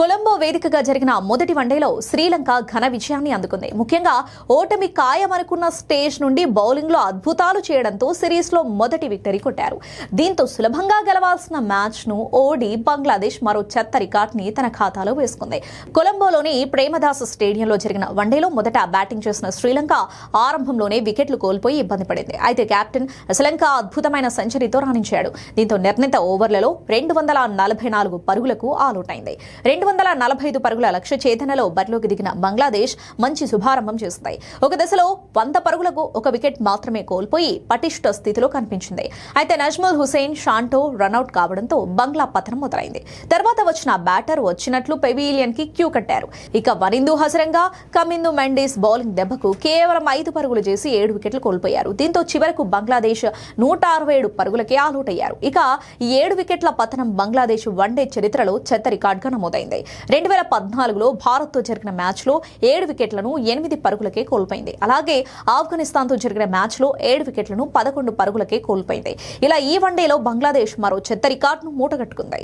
కొలంబో వేదికగా జరిగిన మొదటి వన్డేలో శ్రీలంక ఘన విజయాన్ని అందుకుంది. ముఖ్యంగా ఓటమి ఖాయమనుకున్న స్టేజ్ నుండి బౌలింగ్లో అద్భుతాలు చేయడంతో సిరీస్లో మొదటి విక్టరీ కొట్టారు. దీంతో సులభంగా గెలవాల్సిన మ్యాచ్ను ఓడి బంగ్లాదేశ్ మరో చెత్త రికార్డ్ని తన ఖాతాలో వేసుకుంది. కొలంబోలోని ప్రేమదాస్ స్టేడియంలో జరిగిన వన్డేలో మొదట బ్యాటింగ్ చేసిన శ్రీలంక ఆరంభంలోనే వికెట్లు కోల్పోయి ఇబ్బంది పడింది. అయితే కెప్టెన్ శ్రీలంక అద్భుతమైన సెంచరీతో రాణించాడు. దీంతో నిర్ణీత ఓవర్లలో రెండు వందల నలభై నాలుగు పరుగులకు ఆలౌట్ అయింది. రెండు వందల నలభై ఐదు పరుగుల లక్ష్య ఛేదనలో బరిలోకి దిగిన బంగ్లాదేశ్ మంచి శుభారంభం చేసింది. ఒక దశలో వంద పరుగులకు ఒక వికెట్ మాత్రమే కోల్పోయి పటిష్ట స్థితిలో కనిపించింది. అయితే నజ్ముల్ హుసేన్ షాంటో రనౌట్ కావడంతో బంగ్లా పతనం మొదలైంది. తర్వాత వచ్చిన బ్యాటర్ వచ్చినట్లు పెవీలియన్కి క్యూ కట్టారు. ఇక వరిందు హసరంగా కమిందు మెండిస్ బౌలింగ్ దెబ్బకు కేవలం ఐదు పరుగులు చేసి ఏడు వికెట్లు కోల్పోయారు. దీంతో చివరకు బంగ్లాదేశ్ నూట అరవై ఏడు పరుగులకే ఆలౌట్ అయ్యారు. ఇక ఏడు వికెట్ల పతనం బంగ్లాదేశ్ వన్డే చరిత్రలో చెత్త రికార్డుగా నమోదైంది. రెండు వేల పద్నాలుగులో భారత్తో జరిగిన మ్యాచ్లో ఏడు వికెట్లను ఎనిమిది పరుగులకే కోల్పోయింది. అలాగే ఆఫ్ఘనిస్తాన్తో జరిగిన మ్యాచ్లో ఏడు వికెట్లను పదకొండు పరుగులకే కోల్పోయింది. ఇలా ఈ వన్డేలో బంగ్లాదేశ్ మరో చెత్త రికార్డును మూటగట్టుకుంది.